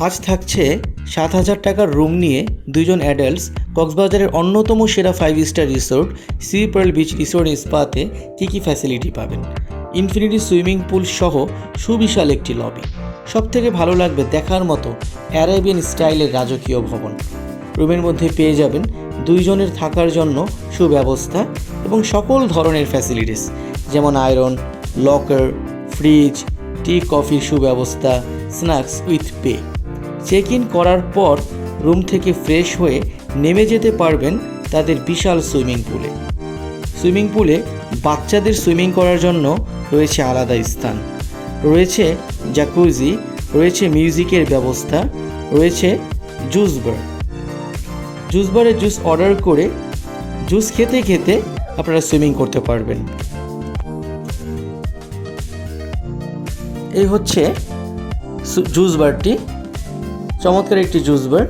আজ থাকছে সাত হাজার টাকার রুম নিয়ে দুজন অ্যাডাল্টস কক্সবাজারের অন্যতম সেরা five star resort Sea Pearl Beach Resort স্পাতে কী কী ফ্যাসিলিটি পাবেন? ইনফিনিটি সুইমিং পুল সহ সুবিশাল একটি লবি সব থেকে ভালো লাগবে দেখার মতো অ্যারাবিয়ান স্টাইলের রাজকীয় ভবন। রুমের মধ্যে পেয়ে যাবেন দুইজনের থাকার জন্য সুব্যবস্থা এবং সকল ধরনের ফ্যাসিলিটিস যেমন আয়রন লকার ফ্রিজ টি কফির সুব্যবস্থা snacks with pay check in করার পর রুম থেকে ফ্রেশ হয়ে নেমে যেতে পারবেন তাদের বিশাল সুইমিং পুলে সুইমিং পুলে বাচ্চাদের সুইমিং করার জন্য রয়েছে আলাদা স্থান। রয়েছে জাকুজি রয়েছে মিউজিকের ব্যবস্থা, রয়েছে জুস বার জুস বারে জুস অর্ডার করে জুস খেতে খেতে আপনারা সুইমিং করতে পারবেন। এই হচ্ছে জুস বারটি চমৎকার একটি জুস বার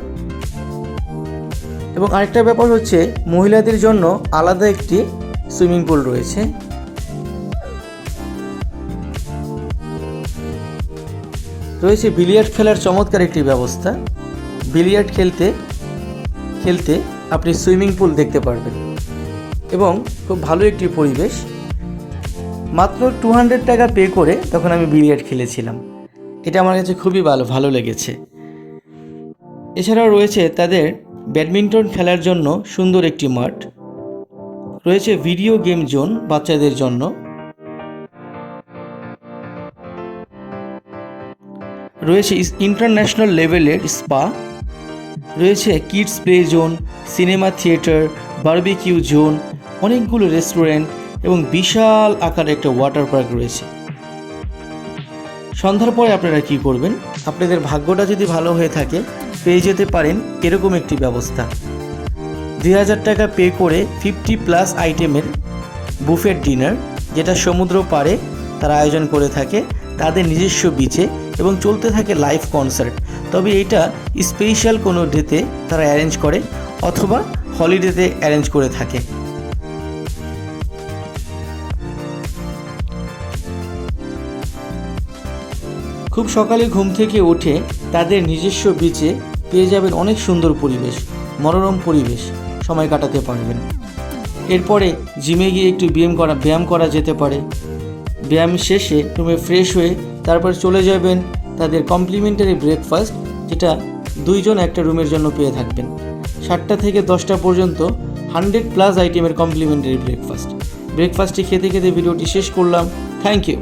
এবং আরেকটা ব্যাপার হচ্ছে, মহিলাদের জন্য আলাদা একটি সুইমিং পুল রয়েছে। রয়েছে বিলিয়ার্ড খেলার চমৎকার একটি ব্যবস্থা। বিলিয়ার্ড খেলতে খেলতে আপনি সুইমিং পুল দেখতে পারবেন। এবং খুব ভালো একটি পরিবেশ। মাত্র টু হান্ড্রেড টাকা পে করে তখন আমি বিলিয়ার্ড খেলেছিলাম। এটা আমার কাছে খুবই ভালো ভালো লেগেছে। এছাড়াও রয়েছে তাদের ব্যাডমিন্টন খেলার জন্য সুন্দর একটি মাঠ। রয়েছে ভিডিও গেম জোন বাচ্চাদের জন্য। রয়েছে ইন্টারন্যাশনাল লেভেলের স্পা। রয়েছে kids play zone, cinema theatre, barbecue zone, অনেকগুলো রেস্টুরেন্ট এবং বিশাল আকারের একটা ওয়াটার পার্ক রয়েছে। সন্ধ্যার পরে আপনারা কি করবেন? আপনাদের ভাগ্যটা যদি ভালো হয়ে থাকে পেয়ে যেতে পারেন এরকম একটি ব্যবস্থা। দুই হাজার টাকা পে করে ফিফটি প্লাস আইটেমের বুফেট ডিনার, যেটা সমুদ্র পাড়ে তারা আয়োজন করে থাকে, তাদের নিজস্ব বিচে এবং চলতে থাকে লাইভ কনসার্ট তবে এটা স্পেশাল কোনো ডেতে তারা অ্যারেঞ্জ করে অথবা হলিডেতে অ্যারেঞ্জ করে থাকে। খুব সকালে ঘুম থেকে উঠে তাদের নিজস্ব বিচে পেয়ে যাবেন অনেক সুন্দর পরিবেশ, মনোরম পরিবেশ, সময় কাটাতে পারবেন। এরপরে জিমে গিয়ে একটু ব্যায়াম করা ব্যায়াম করা যেতে পারে। ব্যায়াম শেষে রুমে ফ্রেশ হয়ে তারপর চলে যাবেন তাদের কমপ্লিমেন্টারি ব্রেকফাস্ট, যেটা দুইজন একটা রুমের জন্য পেয়ে থাকবেন। সাতটা থেকে দশটা পর্যন্ত হান্ড্রেড প্লাস আইটেমের কমপ্লিমেন্টারি ব্রেকফাস্ট। ব্রেকফাস্টটি খেতে খেতে ভিডিওটি শেষ করলাম। Thank you.